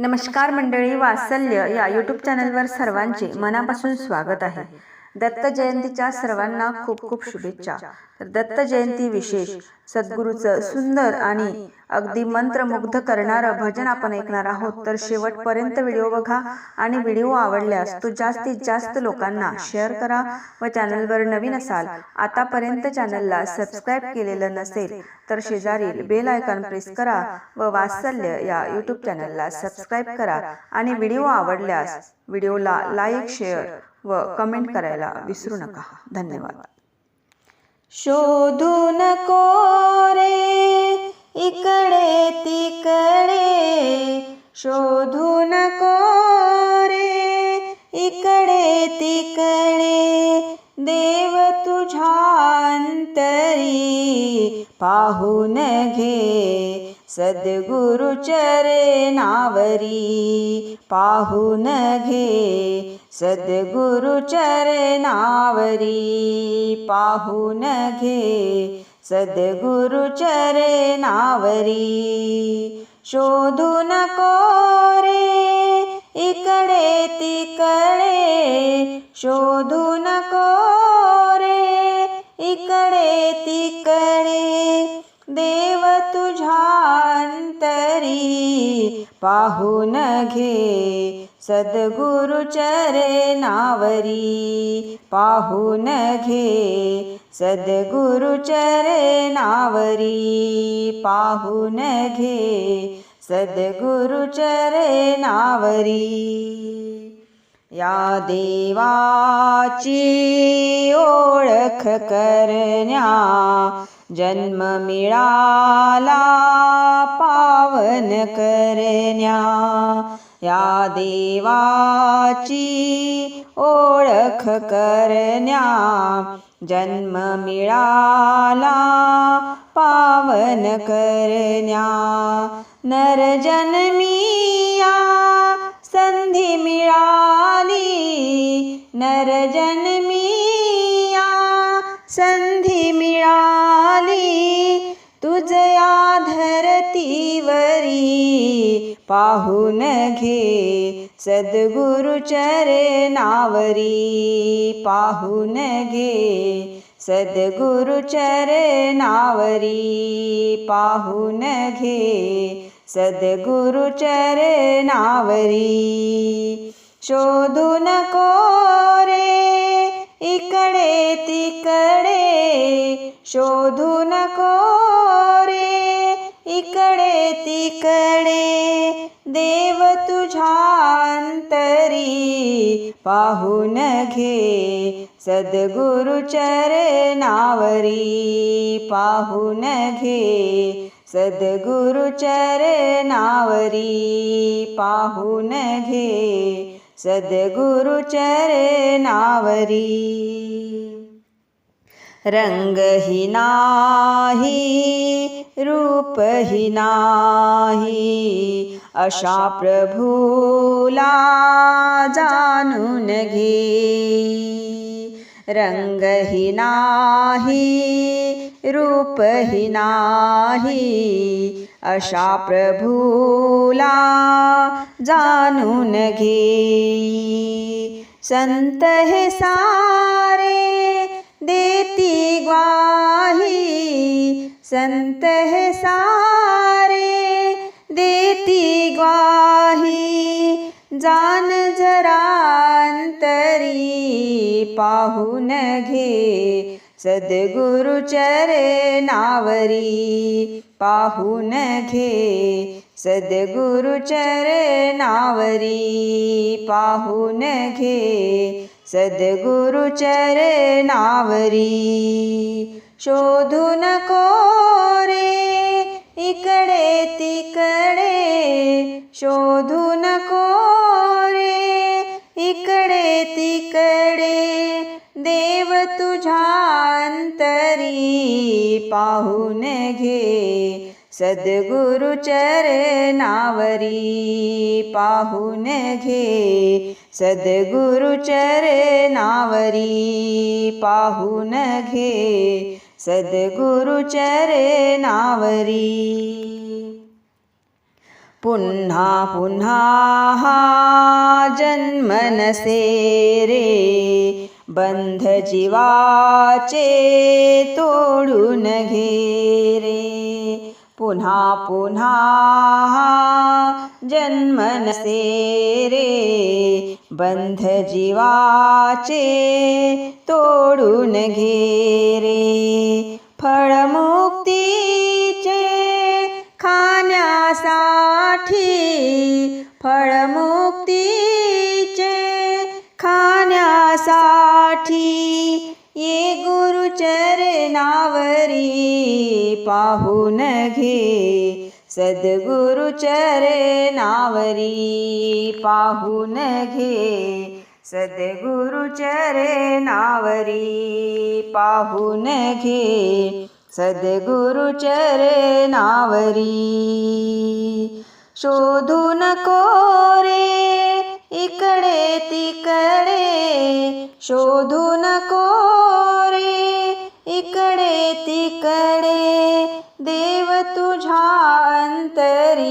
नमस्कार मंडळी वात्सल्य या यूट्यूब चॅनलवर सर्वांचे मनापासून स्वागत आहे. दत्त जयंतीच्या सर्वांना खूप खूप शुभेच्छा. तर दत्त जयंती विशेष सद्गुरूचं सुंदर आणि अगदी मंत्रमुग्ध करणारं भजन आपण ऐकणार आहोत. तर शेवटपर्यंत व्हिडिओ बघा आणि व्हिडिओ आवडल्यास तो जास्तीत जास्त लोकांना शेअर करा व चॅनलवर नवीन असाल आतापर्यंत चॅनलला सबस्क्राईब केलेलं नसेल तर शेजारील बेल आयकॉन प्रेस करा व वात्सल्य या यूट्यूब चॅनलला सबस्क्राईब करा. आणि व्हिडिओ आवडल्यास व्हिडिओला लाईक शेअर व कमेंट करायला विसरू नका. धन्यवाद. शोधू नको रे इकडे तिकडे. शोधू नको रे इकडे तिकडे. देव तुझ्या अंतरी पाहून घे. सद्गुरु नावरी पाहून घे. सद्गुरु नावरी पाहून घे. सद्गुरु चरणावरी शोधू नको रे. इकडे तिकडे शोधू नको रे. इकडे तिकडे देव तुझ्यांतरी पाहून घे. सद्गुरु नावरी पाहून घे. सद्गुरु नावरी पाहून घे. सद्गुरु नावरी या देवाची ओळख करण्या जन्म मिळाला पावन करण्या. या देवाची ओळख करण्या जन्म मिळाला पावन करण्या. नरजन्मी नरजन्मिया संधी मिळाली. तुझया धरतीवरी पाहून घे. सद्गुरु चरणावरी पाहून घे. सद्गुरु चरणावरी पाहून घे. सद्गुरु चरणावरी शोधू नको रे इकडे तिकडे. शोधू नको रे इकडे तिकडे. देव तुझ्या अंतरी पाहून घे सद्गुरु चरणावरी पाहून घे सद्गुरु चरणावरी पाहून घे सद्गुरु चरणावरी। रंगही नाही रूपही नाही अशा प्रभूला जाणून घे। रंगही नाही रूपही नाही अशा प्रभूला जाणून घे संत हे सारे देती ग्वाही। संत हे सारे देती ग्वाही। जान जरा तरी पाहून घे। सद्गुरु नावरी पाहून घे. सद्गुरु नावरी पाहून घे. सद्गुरु नावरी शोधू नको रे. इकडे तिकडे शोधू नको तुझ्यांतरी पाहून घे. सद्गुरु चरणावरी पाहून घे. सद्गुरु चरणावरी पाहून घे. सद्गुरु चरणावरी. पुन्हा पुन्हा हा जन्म नसे रे. बंध जीवाचे तोडून घे रे पुन्हा पुन्हा जन्म नसे रे बंध जीवाचे तोडून घे रे फळमुक्तीचे खाण्यासाठी मुक्ती साठी ये गुरुचरणावरी पाहून घे. सद्गुरुचरणावरी पाहून घे. सद्गुरुचरणावरी पाहून घे. सद्गुरुचरणावरी शोधू नको रे. इकडे तिकडे शोधू नको रे. इकडे तिकडे देव तुझ्या अंतरी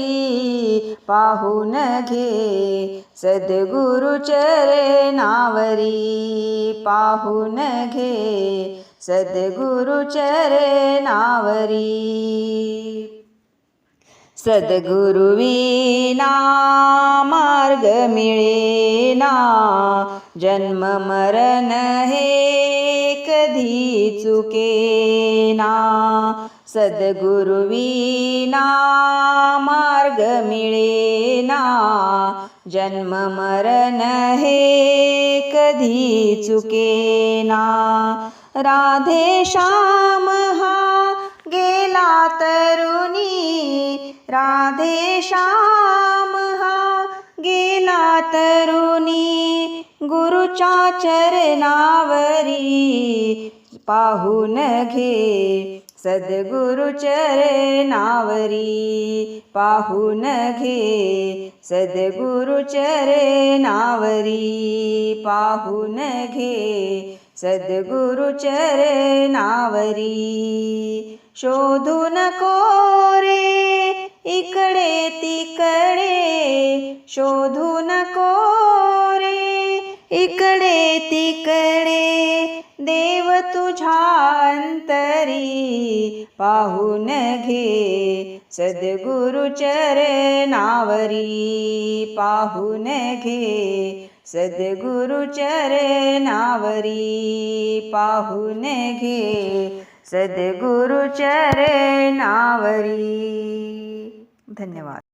पाहून घे. सद्गुरुचरणावरी पाहून घे. सद्गुरुचरणावरी सद्गुरुविना मार्ग मिळेना. जन्म मरण हे कधी चुकेना. सद्गुरुविना मार्ग मिळेना. जन्म मरण हे कधी चुकेना. राधे श्याम हा गेला तरुणी. राधे श्याम तरुणी गुरुच्या चरणावरी पाहून घे सद्गुरु चरणावरी पाहून घे सद्गुरु चरणावरी पाहून घे सद्गुरु चरणावरी शोधू नको रे इकडे तिकडे शोधू नको रे. इकडे तिकडे देव तुझ्या अंतरी पाहून घे. सद्गुरु चरणावरी पाहून घे. सद्गुरु चरणावरी पाहून घे. सद्गुरु चरणावरी. धन्यवाद.